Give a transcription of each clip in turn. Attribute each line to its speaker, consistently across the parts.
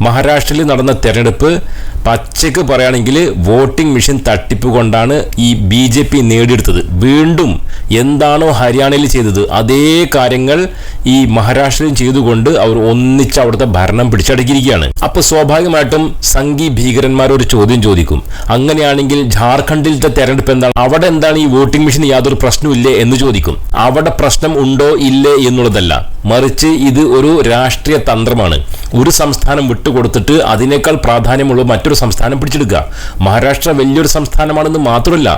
Speaker 1: മഹാരാഷ്ട്രയിൽ നടന്ന തെരഞ്ഞെടുപ്പ് പച്ചയ്ക്ക് പറയുകയാണെങ്കിൽ വോട്ടിംഗ് മെഷീൻ തട്ടിപ്പ് കൊണ്ടാണ് ഈ ബി ജെ പി നേടിയെടുത്തത്. വീണ്ടും എന്താണോ ഹരിയാനയിൽ ചെയ്തത് അതേ കാര്യങ്ങൾ ഈ മഹാരാഷ്ട്രയിൽ ചെയ്തുകൊണ്ട് അവർ ഒന്നിച്ച് അവിടുത്തെ ഭരണം പിടിച്ചടക്കിയിരിക്കുകയാണ്. അപ്പോൾ സ്വാഭാവികമായിട്ടും സംഘി ഭീകരന്മാർ ഒരു ചോദ്യം ചോദിക്കും. അങ്ങനെയാണെങ്കിൽ ജാർഖണ്ഡിലത്തെ തെരഞ്ഞെടുപ്പ് എന്താണ്? അവിടെ എന്താണ് ഈ വോട്ടിംഗ് മെഷീൻ യാതൊരു പ്രശ്നമില്ലേ എന്ന് ചോദിക്കും. അവിടെ പ്രശ്നം ഉണ്ടോ ഇല്ലേ എന്നുള്ളതല്ല. മറിച്ച് ഇത് ഒരു രാഷ്ട്രീയ തന്ത്രമാണ്. ഒരു സംസ്ഥാനം വിട്ടുകൊടുത്തിട്ട് അതിനേക്കാൾ പ്രാധാന്യമുള്ള മറ്റൊരു സംസ്ഥാനം പിടിച്ചെടുക്കുക. മഹാരാഷ്ട്ര വലിയൊരു സംസ്ഥാനമാണെന്ന് മാത്രമല്ല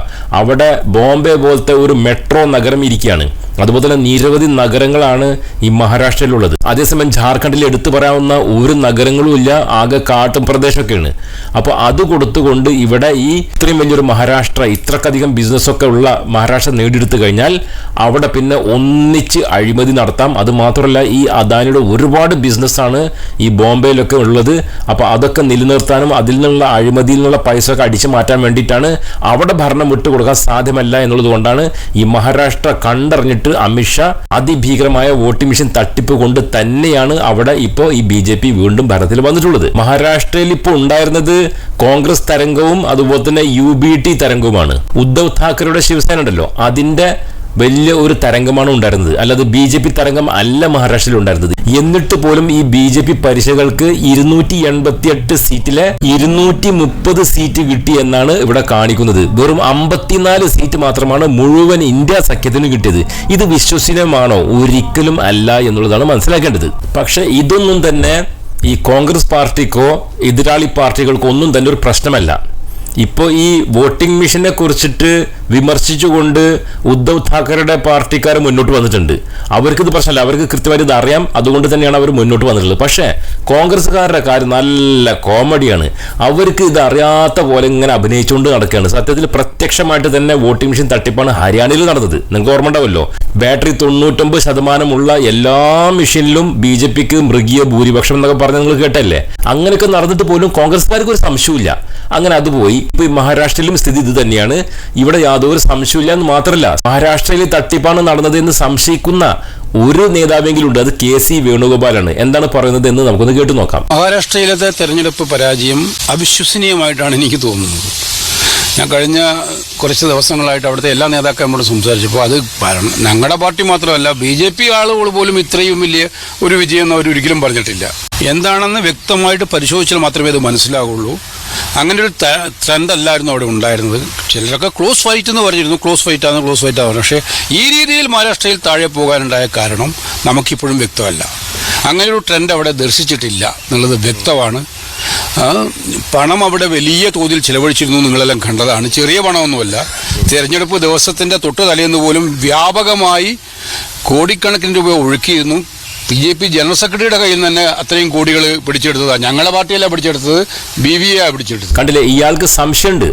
Speaker 1: അവിടെ ബോംബെ പോലത്തെ ഒരു മെട്രോ നഗരം ഇരിക്കുകയാണ്. അതുപോലെ തന്നെ നിരവധി നഗരങ്ങളാണ് ഈ മഹാരാഷ്ട്രയിലുള്ളത്. അതേസമയം ജാർഖണ്ഡിൽ എടുത്തു പറയാവുന്ന ഒരു നഗരങ്ങളും ഇല്ല ആകെ കാട്ടും പ്രദേശമൊക്കെയാണ്. അപ്പോൾ അത് കൊടുത്തുകൊണ്ട് ഇവിടെ ഈ ഇത്രയും വലിയൊരു മഹാരാഷ്ട്ര ഇത്രക്കധികം ബിസിനസ്സൊക്കെ ഉള്ള മഹാരാഷ്ട്ര നേടിയെടുത്തു കഴിഞ്ഞാൽ അവിടെ പിന്നെ ഒന്നിച്ച് അഴിമതി നടത്താം. അത് മാത്രമല്ല ഈ അദാനിയുടെ ഒരുപാട് ബിസിനസ്സാണ് ഈ ബോംബെയിലൊക്കെ ഉള്ളത്. അപ്പോൾ അതൊക്കെ നിലനിർത്താനും അതിൽ നിന്നുള്ള അഴിമതിയിൽ നിന്നുള്ള പൈസ ഒക്കെ അടിച്ചു മാറ്റാൻ വേണ്ടിയിട്ടാണ് അവിടെ ഭരണം വിട്ടുകൊടുക്കാൻ സാധ്യമല്ല എന്നുള്ളത് കൊണ്ടാണ് ഈ മഹാരാഷ്ട്ര കണ്ടറിഞ്ഞിട്ട് അമിത്ഷാ അതിഭീകരമായ വോട്ടിംഗ് മെഷീൻ തട്ടിപ്പ് കൊണ്ട് തന്നെയാണ് അവിടെ ഇപ്പോ ഈ ബി ജെ പി വീണ്ടും ഭരണത്തിൽ വന്നിട്ടുള്ളത്. മഹാരാഷ്ട്രയിൽ ഇപ്പോൾ ഉണ്ടായിരുന്നത് കോൺഗ്രസ് തരംഗവും അതുപോലെ തന്നെ യു ബി ടി തരംഗവുമാണ്. ഉദ്ധവ് താക്കറെയുടെ ശിവസേന ഉണ്ടല്ലോ. അതിന്റെ വലിയ ഒരു തരംഗമാണ് ഉണ്ടായിരുന്നത്. അല്ലാതെ ബി ജെ പി തരംഗം അല്ല മഹാരാഷ്ട്രയിൽ ഉണ്ടായിരുന്നത്. എന്നിട്ട് പോലും ഈ ബി ജെ പി പരിശകൾക്ക് ഇരുന്നൂറ്റി എൺപത്തി എട്ട് സീറ്റിലെ ഇരുന്നൂറ്റി മുപ്പത് സീറ്റ് കിട്ടി എന്നാണ് ഇവിടെ കാണിക്കുന്നത്. വെറും അമ്പത്തിനാല് സീറ്റ് മാത്രമാണ് മുഴുവൻ ഇന്ത്യ സഖ്യത്തിന് കിട്ടിയത്. ഇത് വിശ്വസനീയമാണോ? ഒരിക്കലും അല്ല എന്നുള്ളതാണ് മനസ്സിലാക്കേണ്ടത്. പക്ഷെ ഇതൊന്നും തന്നെ ഈ കോൺഗ്രസ് പാർട്ടിക്കോ എതിരാളി പാർട്ടികൾക്കോ ഒന്നും തന്നെ ഒരു പ്രശ്നമല്ല. ഇപ്പോൾ ഈ വോട്ടിംഗ് മെഷീനെ കുറിച്ചിട്ട് വിമർശിച്ചുകൊണ്ട് ഉദ്ധവ് താക്കറയുടെ പാർട്ടിക്കാർ മുന്നോട്ട് വന്നിട്ടുണ്ട്. അവർക്കിത് പ്രശ്നമല്ല. അവർക്ക് കൃത്യമായിട്ട് ഇത് അറിയാം. അതുകൊണ്ട് തന്നെയാണ് അവർ മുന്നോട്ട് വന്നിട്ടുള്ളത്. പക്ഷേ കോൺഗ്രസ്സുകാരുടെ കാര്യം നല്ല കോമഡിയാണ്. അവർക്ക് ഇത് അറിയാത്ത പോലെ ഇങ്ങനെ അഭിനയിച്ചുകൊണ്ട് നടക്കുകയാണ്. സത്യത്തിൽ പ്രത്യക്ഷമായിട്ട് തന്നെ വോട്ടിംഗ് മെഷീൻ തട്ടിപ്പാണ് ഹരിയാനയിൽ നടന്നത്. നിങ്ങൾക്ക് ഓർമ്മ ഉണ്ടാവല്ലോ ബാറ്ററി തൊണ്ണൂറ്റൊമ്പത് ശതമാനമുള്ള എല്ലാ മെഷീനിലും ബി ജെ പിക്ക് മൃഗീയ ഭൂരിപക്ഷം എന്നൊക്കെ പറഞ്ഞ് നിങ്ങൾ കേട്ടല്ലേ? അങ്ങനെയൊക്കെ നടന്നിട്ട് പോലും കോൺഗ്രസ്സുകാർക്ക് ഒരു സംശയമില്ല അങ്ങനെ അത് പോയി. ഇപ്പൊ മഹാരാഷ്ട്രയിലും സ്ഥിതി ഇത് തന്നെയാണ്. ഇവിടെ യാതൊരു സംശയമില്ല എന്ന് മാത്രമല്ല മഹാരാഷ്ട്രയിൽ തട്ടിപ്പാണ് നടന്നത് എന്ന് സംശയിക്കുന്ന ഒരു നേതാവെങ്കിലും ഉണ്ട്. അത് കെ സി വേണുഗോപാലാണ്. എന്താണ് പറയുന്നത് എന്ന് നമുക്കൊന്ന് കേട്ടു നോക്കാം.
Speaker 2: മഹാരാഷ്ട്രയിലത്തെ തെരഞ്ഞെടുപ്പ് പരാജയം അവിശ്വസനീയമായിട്ടാണ് എനിക്ക് തോന്നുന്നത്. ഞാൻ കഴിഞ്ഞ കുറച്ച് ദിവസങ്ങളായിട്ട് അവിടുത്തെ എല്ലാ നേതാക്കന്മാരോട് സംസാരിച്ചപ്പോൾ അത് ഞങ്ങളുടെ പാർട്ടി മാത്രമല്ല ബി ജെ പി ആളുകൾ പോലും ഇത്രയും വലിയ ഒരു വിജയം അവർ ഒരിക്കലും പറഞ്ഞിട്ടില്ല. എന്താണെന്ന് വ്യക്തമായിട്ട് പരിശോധിച്ചാൽ മാത്രമേ അത് മനസ്സിലാവുള്ളൂ അങ്ങനെ ഒരു ട്രെൻഡ് അല്ലായിരുന്നു അവിടെ ഉണ്ടായിരുന്നത്. ചിലരൊക്കെ ക്ലോസ് ഫൈറ്റ് എന്ന് പറഞ്ഞിരുന്നു. ക്ലോസ് ഫൈറ്റ് ആണ് ക്ലോസ് ഫൈറ്റ് ആണ്. പക്ഷേ ഈ രീതിയിൽ മഹാരാഷ്ട്രയിൽ താഴെ പോകാനുണ്ടായ കാരണം നമുക്കിപ്പോഴും വ്യക്തമല്ല. അങ്ങനെ ഒരു ട്രെൻഡ് അവിടെ ദർശിച്ചിട്ടില്ല എന്നുള്ളത് വ്യക്തമാണ്. പണം അവിടെ വലിയ തോതിൽ ചിലവഴിച്ചിരുന്നു നിങ്ങളെല്ലാം കണ്ടതാണ്. ചെറിയ പണമൊന്നുമല്ല. തിരഞ്ഞെടുപ്പ് ദിവസത്തിന്റെ തൊട്ട് തലേന്ന് പോലും വ്യാപകമായി കോടിക്കണക്കിന് രൂപ ഒഴുക്കിയിരുന്നു. ബി ജെ പി ജനറൽ സെക്രട്ടറിയുടെ കയ്യിൽ നിന്ന് തന്നെ അത്രയും കോടികൾ പിടിച്ചെടുത്തതാണ് ഞങ്ങളുടെ പാർട്ടിയല്ല പിടിച്ചെടുത്തത് ബി വി എ പിടിച്ചെടുത്തത്.
Speaker 1: കണ്ടില്ലേ ഇയാൾക്ക് സംശയമുണ്ട്.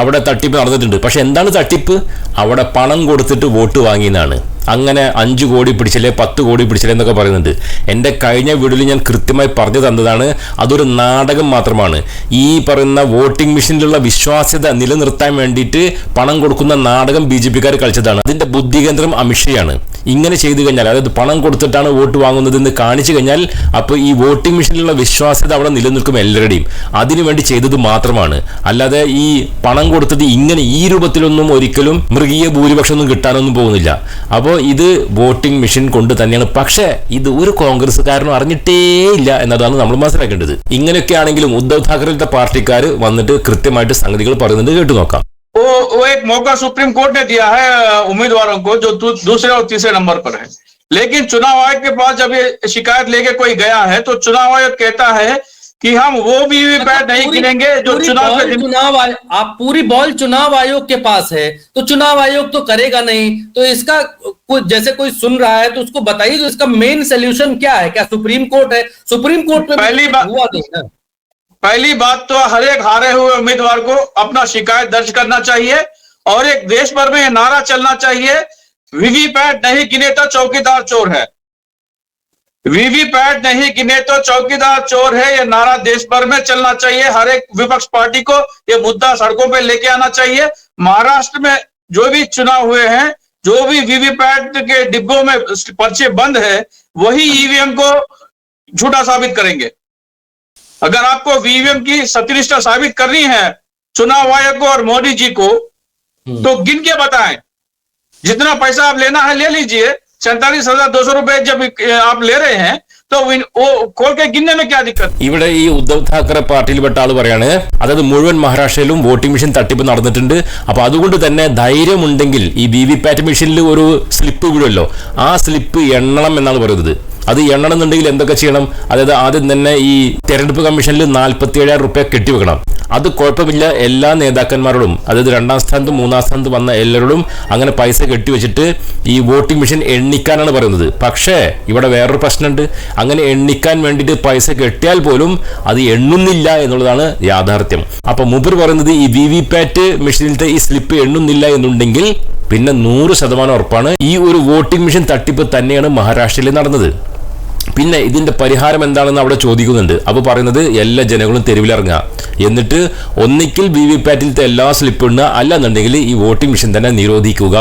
Speaker 1: അവിടെ തട്ടിപ്പ് നടന്നിട്ടുണ്ട്. പക്ഷെ എന്താണ് തട്ടിപ്പ്? അവിടെ പണം കൊടുത്തിട്ട് വോട്ട് വാങ്ങിയെന്നാണ്. അങ്ങനെ അഞ്ച് കോടി പിടിച്ചല്ലേ പത്ത് കോടി പിടിച്ചല്ലേ എന്നൊക്കെ പറയുന്നുണ്ട്. എന്റെ കഴിഞ്ഞ വീഡിയോയിൽ ഞാൻ കൃത്യമായി പറഞ്ഞു തന്നതാണ് അതൊരു നാടകം മാത്രമാണ്. ഈ പറയുന്ന വോട്ടിംഗ് മെഷീനിലുള്ള വിശ്വാസ്യത നിലനിർത്താൻ വേണ്ടിയിട്ട് പണം കൊടുക്കുന്ന നാടകം ബി ജെ പിക്കാർ കളിച്ചതാണ്. അതിന്റെ ബുദ്ധികേന്ദ്രം അമിത്ഷയാണ്. ഇങ്ങനെ ചെയ്തു കഴിഞ്ഞാൽ അതായത് പണം കൊടുത്തിട്ടാണ് വോട്ട് വാങ്ങുന്നത് എന്ന് കാണിച്ചു കഴിഞ്ഞാൽ അപ്പോൾ ഈ വോട്ടിംഗ് മെഷീനിലുള്ള വിശ്വാസ്യത അവിടെ നിലനിൽക്കും എല്ലാവരുടെയും. അതിനുവേണ്ടി ചെയ്തത് മാത്രമാണ്. അല്ലാതെ ഈ പണം കൊടുത്തത് ഇങ്ങനെ ഈ രൂപത്തിലൊന്നും ഒരിക്കലും മൃഗീയ ഭൂരിപക്ഷം ഒന്നും കിട്ടാനൊന്നും പോകുന്നില്ല. അപ്പോൾ ഇത് വോട്ടിംഗ് മെഷീൻ കൊണ്ട് തന്നെയാണ്. പക്ഷേ ഇത് ഒരു കോൺഗ്രസ്സുകാരനും അറിഞ്ഞിട്ടേ ഇല്ല എന്നതാണ് നമ്മൾ മനസ്സിലാക്കേണ്ടത്. ഇങ്ങനെയൊക്കെ ആണെങ്കിലും ഉദ്ധവ് താക്കറെയുടെ പാർട്ടിക്കാർ വന്നിട്ട് കൃത്യമായിട്ട് സംഗതികൾ പറയുന്നുണ്ട് കേട്ടു നോക്കാം.
Speaker 3: वो वो एक मौका सुप्रीम कोर्ट ने दिया है उम्मीदवारों को जो दू, दूसरे और तीसरे नंबर पर है। लेकिन चुनाव आयोग के पास जब ये शिकायत लेके कोई गया है तो चुनाव आयोग कहता है कि हम वो भी पैड नहीं गिनेंगे जो चुनाव के
Speaker 4: चुनाव आप पूरी बॉल चुनाव आयोग के पास है तो चुनाव आयोग तो करेगा नहीं तो इसका कुछ जैसे कोई सुन रहा है तो उसको बताइए तो इसका मेन सोल्यूशन क्या है? क्या सुप्रीम कोर्ट है? सुप्रीम कोर्ट में
Speaker 3: पहली बात-
Speaker 4: हुआ नहीं ना
Speaker 3: पहली बात तो हर एक हारे हुए उम्मीदवार को अपना शिकायत दर्ज करना चाहिए और एक देश भर में नारा चलना चाहिए। वीवीपैट नहीं गिने तो चौकीदार चोर है। वीवीपैट नहीं गिने तो चौकीदार चोर है। यह नारा देश भर में चलना चाहिए। हर एक विपक्ष पार्टी को ये मुद्दा सड़कों पर लेके आना चाहिए। महाराष्ट्र में जो भी चुनाव हुए हैं, जो भी वीवीपैट के डिब्बों में पर्चे बंद है, वही ईवीएम को झूठा साबित करेंगे। अगर आपको वीवीएम की सत्यनिष्ठा साबित करनी है चुनाव आयोग को और मोदी जी को तो गिन के बताएं जितना पैसा आप लेना है ले लीजिए सैंतालीस हजार दो सौ रुपए जब आप ले रहे हैं तो इन- वो खोल के गिनने में क्या दिक्कत
Speaker 1: ഇവിടെ ഈ ഉദ്ധവ് താക്കറെ പാർട്ടിയിൽപ്പെട്ട ആള് പറയാണ് അതായത് മുഴുവൻ മഹാരാഷ്ട്രയിലും വോട്ടിംഗ് മെഷീൻ തട്ടിപ്പ് നടന്നിട്ടുണ്ട് അപ്പൊ അതുകൊണ്ട് തന്നെ ധൈര്യമുണ്ടെങ്കിൽ ഈ വി വി പാറ്റ് മെഷീനിൽ ഒരു സ്ലിപ്പ് വീഴുമല്ലോ ആ സ്ലിപ്പ് എണ്ണണം എന്നാണ് പറയുന്നത് അത് എണ്ണണമെന്നുണ്ടെങ്കിൽ എന്തൊക്കെ ചെയ്യണം? അതായത് ആദ്യം തന്നെ ഈ തെരഞ്ഞെടുപ്പ് കമ്മീഷനിൽ നാൽപ്പത്തി ഏഴായിരം റുപ്യ കെട്ടിവെക്കണം. അത് കുഴപ്പമില്ല എല്ലാ നേതാക്കന്മാരോടും. അതായത് രണ്ടാം സ്ഥാനത്ത് മൂന്നാം സ്ഥാനത്ത് വന്ന എല്ലാവരോടും അങ്ങനെ പൈസ കെട്ടിവെച്ചിട്ട് ഈ വോട്ടിംഗ് മെഷീൻ എണ്ണിക്കാനാണ് പറയുന്നത്. പക്ഷേ ഇവിടെ വേറൊരു പ്രശ്നമുണ്ട്. അങ്ങനെ എണ്ണിക്കാൻ വേണ്ടിയിട്ട് പൈസ കെട്ടിയാൽ പോലും അത് എണ്ണുന്നില്ല എന്നുള്ളതാണ് യാഥാർത്ഥ്യം. അപ്പോൾ മൂപ്പർ പറയുന്നത് ഈ വി വി പാറ്റ് മെഷീനിലത്തെ ഈ സ്ലിപ്പ് എണ്ണുന്നില്ല എന്നുണ്ടെങ്കിൽ പിന്നെ നൂറ് ശതമാനം ഉറപ്പാണ് ഈ ഒരു വോട്ടിംഗ് മെഷീൻ തട്ടിപ്പ് തന്നെയാണ് മഹാരാഷ്ട്രയിൽ നടന്നത്. പിന്നെ ഇതിന്റെ പരിഹാരം എന്താണെന്ന് അവിടെ ചോദിക്കുന്നുണ്ട്. അപ്പോൾ പറയുന്നത് എല്ലാ ജനങ്ങളും തെരുവിലിറങ്ങുക. എന്നിട്ട് ഒന്നിക്കിൽ വി വി പാറ്റിലത്തെ എല്ലാ സ്ലിപ്പ് ഇടുക അല്ലെന്നുണ്ടെങ്കിൽ ഈ വോട്ടിംഗ് മെഷീൻ തന്നെ നിരോധിക്കുക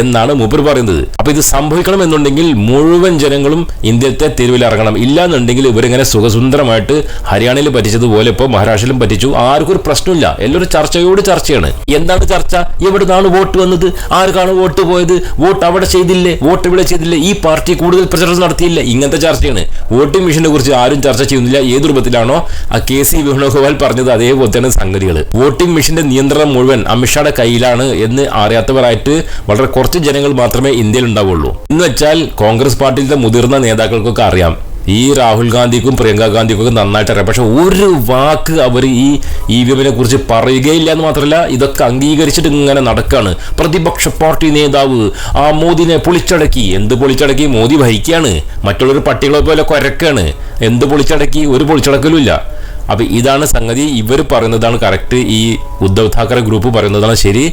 Speaker 1: എന്നാണ് മൂപ്പർ പറയുന്നത്. അപ്പോൾ ഇത് സംഭവിക്കണമെന്നുണ്ടെങ്കിൽ മുഴുവൻ ജനങ്ങളും ഇന്ത്യത്തെ തെരുവിലിറങ്ങണം. ഇല്ലാന്നുണ്ടെങ്കിൽ ഇവരിങ്ങനെ സുഖസുന്ദരമായിട്ട് ഹരിയാനയിൽ പറ്റിച്ചതുപോലെ ഇപ്പോൾ മഹാരാഷ്ട്രയിലും പറ്റിച്ചു. ആർക്കും ഒരു പ്രശ്നമില്ല. എല്ലാവരും ചർച്ചയോട് ചർച്ചയാണ്. എന്താണ് ചർച്ച? എവിടുന്നാണ് വോട്ട് വന്നത്? ആർക്കാണ് വോട്ട് പോയത്? വോട്ട് അവിടെ ചെയ്തില്ലേ? വോട്ട് ഇവിടെ ചെയ്തില്ലേ? ഈ പാർട്ടി കൂടുതൽ പ്രചരണം നടത്തിയില്ല? ഇങ്ങനത്തെ ചർച്ചയാണ്. വോട്ടിംഗ് മെഷീനെ കുറിച്ച് ആരും ചർച്ച ചെയ്യുന്നില്ല. ഏത് രൂപത്തിലാണോ? ആ കെ സി വേണുഗോപാൽ പറഞ്ഞത് അതേപോലത്തെയാണ് സംഗതികൾ വോട്ടിംഗ് മെഷീന്റെ നിയന്ത്രണം മുഴുവൻ അമിത്ഷായുടെ കയ്യിലാണ് എന്ന് അറിയാത്തവരായിട്ട് വളരെ കുറച്ച് ജനങ്ങൾ മാത്രമേ ഇന്ത്യയിൽ ഉണ്ടാവുള്ളൂ എന്ന് വെച്ചാൽ കോൺഗ്രസ് പാർട്ടിയിലെ മുതിർന്ന നേതാക്കൾക്കൊക്കെ അറിയാം. ഈ രാഹുൽ ഗാന്ധിക്കും പ്രിയങ്ക ഗാന്ധിക്കും ഒക്കെ നന്നായിട്ട് അറിയാം. പക്ഷെ ഒരു വാക്ക് അവർ ഈ ഇ വി എമ്മിനെ കുറിച്ച് പറയുകയില്ല എന്ന് മാത്രമല്ല ഇതൊക്കെ അംഗീകരിച്ചിട്ട് ഇങ്ങനെ നടക്കുകയാണ് പ്രതിപക്ഷ പാർട്ടി നേതാവ് ആ മോദിനെ പൊളിച്ചടക്കി. എന്ത് പൊളിച്ചടക്കി? മോദി ഭരിക്കുകയാണ് മറ്റുള്ളവർ പട്ടികളെ പോലെ കൊരക്കാണ്. എന്ത് പൊളിച്ചടക്കി? ഒരു പൊളിച്ചടക്കലും ഇല്ല. അപ്പൊ ഇതാണ് സംഗതി. ഇവർ പറയുന്നതാണ് കറക്റ്റ് ഈ ഉദ്ധവ് താക്കറെ ഗ്രൂപ്പ് പറയുന്നതാണ് ശരി.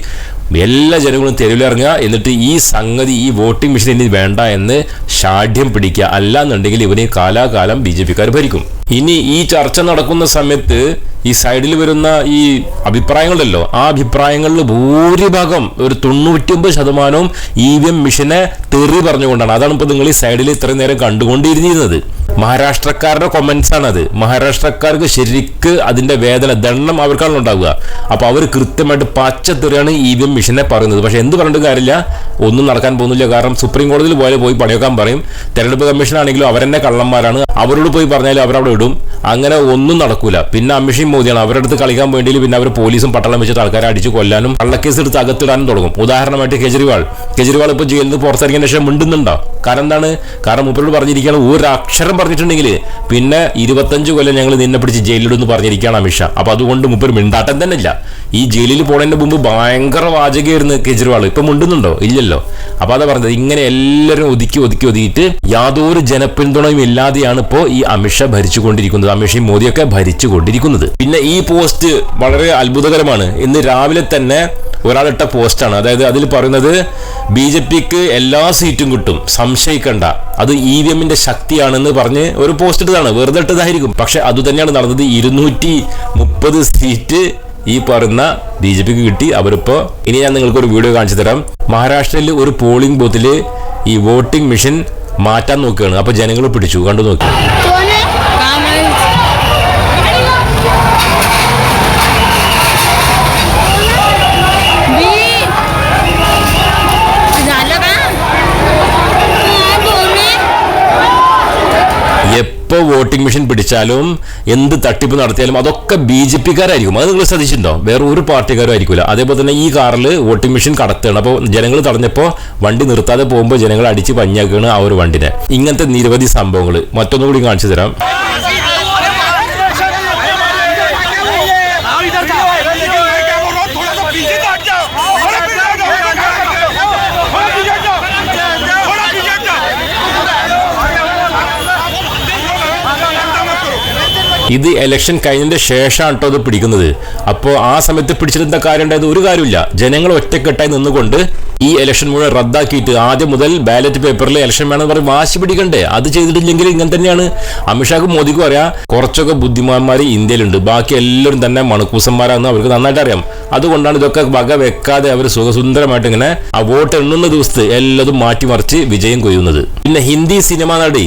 Speaker 1: എല്ലാ ജനങ്ങളും തെരുവിലിറങ്ങുക എന്നിട്ട് ഈ സംഗതി ഈ വോട്ടിംഗ് മെഷീൻ ഇനി വേണ്ട എന്ന് ഷാഠ്യം പിടിക്കുക. അല്ല എന്നുണ്ടെങ്കിൽ ഇവനെ കാലാകാലം ബി ജെ പിക്കാർ ഭരിക്കും. ഇനി ഈ ചർച്ച നടക്കുന്ന സമയത്ത് ഈ സൈഡിൽ വരുന്ന ഈ അഭിപ്രായങ്ങളല്ലോ ആ അഭിപ്രായങ്ങളിൽ ഭൂരിഭാഗം ഒരു തൊണ്ണൂറ്റിയൊമ്പത് ശതമാനവും ഇ വി എം മിഷനെ തെറി പറഞ്ഞുകൊണ്ടാണ്. അതാണ് ഇപ്പോൾ നിങ്ങൾ ഈ സൈഡിൽ ഇത്രയും നേരം കണ്ടുകൊണ്ടിരുന്നിരുന്നത്. മഹാരാഷ്ട്രക്കാരുടെ കൊമൻസ് ആണ് അത് മഹാരാഷ്ട്രക്കാർക്ക് ശരിക്ക് അതിന്റെ വേദന ദണ്ണം അവർക്കാണ് ഉണ്ടാവുക. അപ്പൊ അവർ കൃത്യമായിട്ട് പച്ചത്തെറിയാണ് ഇ വി എം മിഷനെ പറയുന്നത്. പക്ഷെ എന്ത് പറഞ്ഞിട്ട് കാര്യമില്ല. ഒന്നും നടക്കാൻ പോകുന്നില്ല. കാരണം സുപ്രീം കോടതിയിൽ പോലെ പോയി പണിയൊക്കാൻ പറയും. തെരഞ്ഞെടുപ്പ് കമ്മീഷൻ ആണെങ്കിലും അവരെന്നെ കള്ളന്മാരാണ്. അവരോട് പോയി പറഞ്ഞാൽ അവരവിടെ ഇടും. അങ്ങനെ ഒന്നും നടക്കൂല. പിന്നെ അമിഷയും മോദിയാണ്. അവരുടെ അടുത്ത് കളിക്കാൻ വേണ്ടി പിന്നെ അവർ പോലീസും പട്ടാളം വെച്ചിട്ട് ആൾക്കാരെ അടിച്ചു കൊല്ലാനും കള്ളക്കേസ് എടുത്ത് അകത്തിടാനും തുടങ്ങും. ഉദാഹരണമായിട്ട് കെജ്രിവാൾ. കെജ്രിവാൾ ഇപ്പോൾ ജയിലിൽ നിന്ന് പുറത്തിറങ്ങിയ ശേഷം മിണ്ടുന്നുണ്ടോ? കാരണം എന്താണ്? കാരണം മുപ്പരോട് പറഞ്ഞിരിക്കുകയാണ് ഒരു അക്ഷരം പറഞ്ഞിട്ടുണ്ടെങ്കിൽ പിന്നെ ഇരുപത്തഞ്ച് കൊല്ലം ഞങ്ങൾ നിന്നെ പിടിച്ച് ജയിലിടുന്ന് പറഞ്ഞിരിക്കുകയാണ് അമിഷ അപ്പോൾ അതുകൊണ്ട് മുപ്പര് മിണ്ടാട്ടം തന്നെ ഇല്ല ഈ ജയിലിൽ പോണതിന്റെ മുമ്പ് ഭയങ്കര വാചകയായിരുന്നു കെജ്രിവാൾ. ഇപ്പൊ മുണ്ടുന്നുണ്ടോ? ഇല്ലല്ലോ. അപ്പോൾ അതാ പറഞ്ഞത് ഇങ്ങനെ എല്ലാവരും ഒതുക്കി ഒതുക്കി ഒതുക്കിയിട്ട് യാതൊരു ജനപിന്തുണയും ഇല്ലാതെയാണ് ഇപ്പോൾ ഈ അമിത്ഷാ ഭരിച്ചുകൊണ്ടിരിക്കുന്നത്. അമിത്ഷയും മോദിയൊക്കെ ഭരിച്ചുകൊണ്ടിരിക്കുന്നത്. പിന്നെ ഈ പോസ്റ്റ് വളരെ അത്ഭുതകരമാണ്. ഇന്ന് രാവിലെ തന്നെ ഒരാളിട്ട പോസ്റ്റാണ്. അതായത് അതിൽ പറയുന്നത് ബി ജെ പിക്ക് എല്ലാ സീറ്റും കിട്ടും. സംശയിക്കണ്ട. അത് ഇ വി എമ്മിന്റെ ശക്തിയാണെന്ന് പറഞ്ഞ് ഒരു പോസ്റ്റ് ഇട്ടതാണ്. വെറുതെ ഇട്ടതായിരിക്കും. പക്ഷെ അതുതന്നെയാണ് നടന്നത്. ഇരുന്നൂറ്റി മുപ്പത് സീറ്റ് ഈ പറയുന്ന ബി ജെ പിക്ക് കിട്ടി. അവരിപ്പോ ഇനി ഞാൻ നിങ്ങൾക്ക് ഒരു വീഡിയോ കാണിച്ചു തരാം. മഹാരാഷ്ട്രയിൽ ഒരു പോളിംഗ് ബൂത്തിൽ ഈ വോട്ടിംഗ് മെഷീൻ മാറ്റാൻ നോക്കുകയാണ്. അപ്പൊ ജനങ്ങൾ പിടിച്ചു. കണ്ടു നോക്കി വോട്ടിംഗ് മെഷീൻ പിടിച്ചാലും എന്ത് തട്ടിപ്പ് നടത്തിയാലും അതൊക്കെ ബി ജെ പിക്കാരായിരിക്കും. അത് നിങ്ങൾ ശ്രദ്ധിച്ചിട്ടുണ്ടോ? വേറെ ഒരു പാർട്ടിക്കാരും ആയിരിക്കില്ല അതേപോലെ തന്നെ ഈ കാറിൽ വോട്ടിംഗ് മെഷീൻ കടത്തുകയാണ്. അപ്പോൾ ജനങ്ങൾ തടഞ്ഞപ്പോൾ വണ്ടി നിർത്താതെ പോകുമ്പോൾ ജനങ്ങൾ അടിച്ച് പഞ്ഞാക്കുകയാണ് ആ ഒരു വണ്ടിനെ. ഇങ്ങനത്തെ നിരവധി സംഭവങ്ങൾ. മറ്റൊന്നുകൂടി കാണിച്ചു തരാം. ഇത് ഇലക്ഷൻ കഴിഞ്ഞതിന്റെ ശേഷമാണ് കേട്ടോ അത് പിടിക്കുന്നത്. അപ്പോൾ ആ സമയത്ത് പിടിച്ചിരുന്ന കാര്യം ഉണ്ടായത് ഒരു കാര്യമില്ല ജനങ്ങൾ ഒറ്റക്കെട്ടായി നിന്നുകൊണ്ട് ഈ ഇലക്ഷൻ മുഴുവൻ റദ്ദാക്കിയിട്ട് ആദ്യം മുതൽ ബാലറ്റ് പേപ്പറിൽ ഇലക്ഷൻ വേണമെന്ന് പറഞ്ഞ് വാശി പിടിക്കണ്ടേ? അത് ചെയ്തിട്ടില്ലെങ്കിൽ ഇങ്ങനെ തന്നെയാണ്. അമിത്ഷാക്കും മോദിക്കും അറിയാം കുറച്ചൊക്കെ ബുദ്ധിമാന്മാർ ഇന്ത്യയിലുണ്ട്. ബാക്കി എല്ലാവരും തന്നെ മണക്കൂസന്മാരാണെന്ന് അവർക്ക് നന്നായിട്ട് അറിയാം. അതുകൊണ്ടാണ് ഇതൊക്കെ വക വെക്കാതെ അവർ സുഖസുന്ദരമായിട്ട് ഇങ്ങനെ ആ വോട്ട് എണ്ണുന്ന ദിവസത്തെ എല്ലാതും മാറ്റിമറിച്ച് വിജയം കൊയ്യുന്നത്. പിന്നെ ഹിന്ദി സിനിമ നടി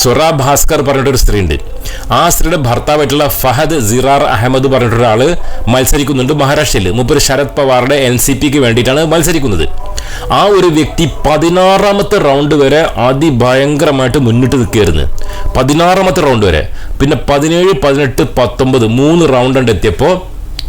Speaker 1: സൊറ ഭാസ്കർ പറഞ്ഞിട്ടൊരു സ്ത്രീയുണ്ട്. ആ സ്ത്രീയുടെ ഭർത്താവായിട്ടുള്ള ഫഹദ് സിറാർ അഹമ്മദ് പറഞ്ഞിട്ടൊരാൾ മത്സരിക്കുന്നുണ്ട് മഹാരാഷ്ട്രയിൽ മുപ്പര് ശരത് പവാറുടെ എൻ സി പിക്ക് വേണ്ടിയിട്ടാണ് മത്സരിക്കുന്നത്. ആ ഒരു വ്യക്തി പതിനാറാമത്തെ റൗണ്ട് വരെ അതിഭയങ്കരമായിട്ട് മുന്നിട്ട് നിൽക്കുകയായിരുന്നു. പതിനാറാമത്തെ റൗണ്ട് വരെ. പിന്നെ പതിനേഴ് പതിനെട്ട് പത്തൊമ്പത് മൂന്ന് റൗണ്ട് ഉണ്ട് എത്തിയപ്പോൾ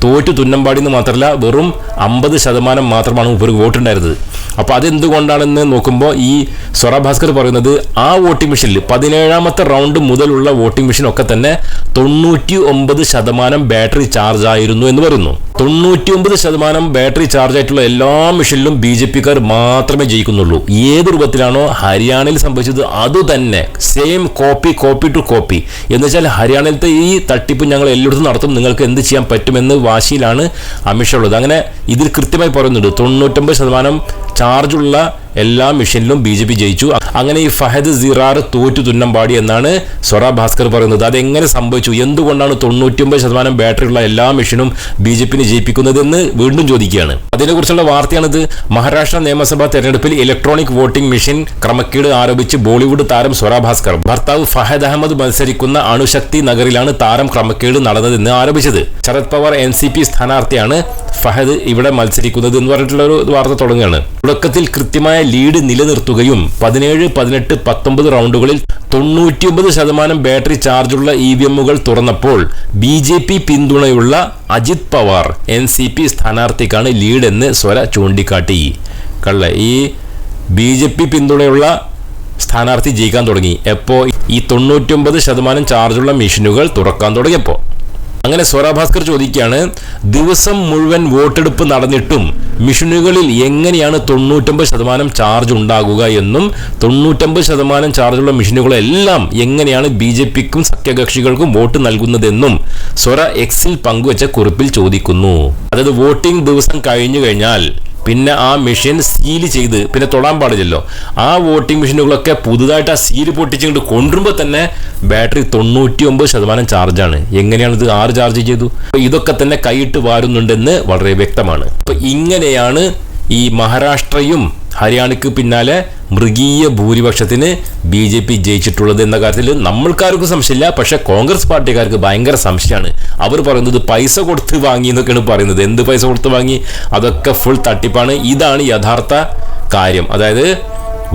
Speaker 1: തോറ്റു തുന്നമ്പാടി എന്ന് മാത്രമല്ല വെറും അമ്പത് ശതമാനം മാത്രമാണ് മുപ്പര് വോട്ടുണ്ടായിരുന്നത്. അപ്പോൾ അതെന്തുകൊണ്ടാണെന്ന് നോക്കുമ്പോൾ ഈ സ്വറ ഭാസ്കർ പറയുന്നത് ആ വോട്ടിംഗ് മെഷീനിൽ പതിനേഴാമത്തെ റൗണ്ട് മുതലുള്ള വോട്ടിംഗ് മെഷീൻ ഒക്കെ തന്നെ തൊണ്ണൂറ്റി ഒമ്പത് ശതമാനം ബാറ്ററി ചാർജ് ആയിരുന്നു എന്ന് പറയുന്നു. തൊണ്ണൂറ്റി ഒമ്പത് ശതമാനം ബാറ്ററി ചാർജ് ആയിട്ടുള്ള എല്ലാ മെഷീനിലും ബി ജെ പിക്കാർ മാത്രമേ ജയിക്കുന്നുള്ളൂ. ഏത് രൂപത്തിലാണോ ഹരിയാനയിൽ സംഭവിച്ചത് അതുതന്നെ same copy copy to copy എന്ന് വെച്ചാൽ ഹരിയാനയിലത്തെ ഈ തട്ടിപ്പ് ഞങ്ങൾ എല്ലായിടത്തും നടത്തും. നിങ്ങൾക്ക് എന്ത് ചെയ്യാൻ പറ്റുമെന്ന് വാശിയിലാണ് അമിത്ഷാ ഉള്ളത്. അങ്ങനെ ഇതിൽ കൃത്യമായി പറയുന്നുണ്ട്. തൊണ്ണൂറ്റൊമ്പത് ശതമാനം ചാർജുള്ള എല്ലാ മിഷനിലും ബി ജെ പി ജയിച്ചു. അങ്ങനെ ഈ ഫഹദ് സിറാർ തോറ്റു തുന്നമ്പാടി എന്നാണ് സ്വറ ഭാസ്കർ പറയുന്നത്. അതെങ്ങനെ സംഭവിച്ചു? എന്തുകൊണ്ടാണ് തൊണ്ണൂറ്റിയൊമ്പത് ശതമാനം ബാറ്ററി ഉള്ള എല്ലാ മിഷനും ബി ജെ പിന് ജയിപ്പിക്കുന്നതെന്ന് വീണ്ടും ചോദിക്കുകയാണ്. അതിനെക്കുറിച്ചുള്ള വാർത്തയാണിത്. മഹാരാഷ്ട്ര നിയമസഭാ തെരഞ്ഞെടുപ്പിൽ ഇലക്ട്രോണിക് വോട്ടിംഗ് മെഷീൻ ക്രമക്കേട് ആരോപിച്ച് ബോളിവുഡ് താരം സ്വറ ഭാസ്കർ ഭർത്താവ് ഫഹദ് അഹമ്മദ് മത്സരിക്കുന്ന അണുശക്തി നഗറിലാണ് താരം ക്രമക്കേട് നടന്നതെന്ന് ആരോപിച്ചത്. Sharad Pawar N C P സ്ഥാനാർത്ഥിയാണ് ഫഹദ് ഇവിടെ മത്സരിക്കുന്നത് എന്ന് പറഞ്ഞിട്ടുള്ള ഒരു വാർത്ത തുടങ്ങുകയാണ്. തുടക്കത്തിൽ കൃത്യമായ ലീഡ് നിലനിർത്തുകയും പതിനേഴ് പതിനെട്ട് പത്തൊമ്പത് റൗണ്ടുകളിൽ തൊണ്ണൂറ്റിയൊമ്പത് ശതമാനം ബാറ്ററി ചാർജുള്ള ഇ വി എമ്മുകൾ തുറന്നപ്പോൾ ബി ജെ പി പിന്തുണയുള്ള Ajit Pawar N C P സ്ഥാനാർത്ഥിക്കാണ് lead എന്ന് സ്വര ചൂണ്ടിക്കാട്ടി. കള്ള ഈ ബി ജെ പി പിന്തുണയുള്ള സ്ഥാനാർത്ഥി ജയിക്കാൻ തുടങ്ങി. എപ്പോൾ ഈ തൊണ്ണൂറ്റൊമ്പത് ശതമാനം ചാർജുള്ള മെഷീനുകൾ തുറക്കാൻ തുടങ്ങിയപ്പോൾ അങ്ങനെ സ്വര ഭാസ്കർ ചോദിക്കുകയാണ് ദിവസം മുഴുവൻ വോട്ടെടുപ്പ് നടന്നിട്ടും മിഷനുകളിൽ എങ്ങനെയാണ് തൊണ്ണൂറ്റൊമ്പത് ശതമാനം ചാർജ് ഉണ്ടാകുക എന്നും തൊണ്ണൂറ്റൊമ്പത് ശതമാനം ചാർജുള്ള മിഷനുകളെല്ലാം എങ്ങനെയാണ് ബി ജെ പിക്കും സഖ്യകക്ഷികൾക്കും വോട്ട് നൽകുന്നതെന്നും സ്വര എക്സിൽ പങ്കുവച്ച കുറിപ്പിൽ ചോദിക്കുന്നു. അതായത് വോട്ടിംഗ് ദിവസം കഴിഞ്ഞു കഴിഞ്ഞാൽ പിന്നെ ആ മെഷീൻ സീൽ ചെയ്ത് പിന്നെ തൊടാൻ പാടില്ലല്ലോ. ആ വോട്ടിംഗ് മെഷീനുകളൊക്കെ പുതുതായിട്ട് ആ സീൽ പൊട്ടിച്ചുകൊണ്ട് കൊണ്ടുവരുമ്പോൾ തന്നെ ബാറ്ററി തൊണ്ണൂറ്റി ഒമ്പത് ശതമാനം ചാർജാണ്. എങ്ങനെയാണ് ഇത് ആറ് ചാർജ് ചെയ്തു? ഇതൊക്കെ തന്നെ കൈയിട്ട് വാരുന്നുണ്ടെന്ന് വളരെ വ്യക്തമാണ്. അപ്പോൾ ഇങ്ങനെയാണ് ഈ മഹാരാഷ്ട്രയും ഹരിയാനയ്ക്ക് പിന്നാലെ മൃഗീയ ഭൂരിപക്ഷത്തിന് ബി ജെ പി ജയിച്ചിട്ടുള്ളത് എന്ന കാര്യത്തിൽ നമ്മൾക്കാർക്കും സംശയമില്ല. പക്ഷേ കോൺഗ്രസ് പാർട്ടിക്കാർക്ക് ഭയങ്കര സംശയമാണ്. അവർ പറയുന്നത് പൈസ കൊടുത്ത് വാങ്ങി എന്നൊക്കെയാണ് പറയുന്നത്. എന്ത് പൈസ കൊടുത്ത് വാങ്ങി? അതൊക്കെ ഫുൾ തട്ടിപ്പാണ്. ഇതാണ് യഥാർത്ഥ കാര്യം. അതായത്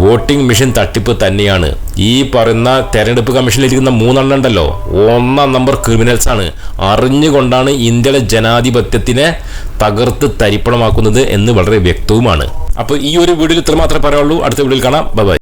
Speaker 1: വോട്ടിംഗ് മെഷീൻ തട്ടിപ്പ് തന്നെയാണ്. ഈ പറയുന്ന തെരഞ്ഞെടുപ്പ് കമ്മീഷനിൽ ഇരിക്കുന്ന മൂന്നെണ്ണം ഉണ്ടല്ലോ. ഒന്നാം നമ്പർ ക്രിമിനൽസ് ആണ് അറിഞ്ഞുകൊണ്ടാണ് ഇന്ത്യയുടെ ജനാധിപത്യത്തിനെ തകർത്ത് തരിപ്പണമാക്കുന്നത് എന്ന് വളരെ വ്യക്തവുമാണ്. അപ്പോൾ ഈ ഒരു വീഡിയോയിൽ ഇത്ര മാത്രമേ പറയാനുള്ളൂ. അടുത്ത വീഡിയോയിൽ കാണാം. ബൈ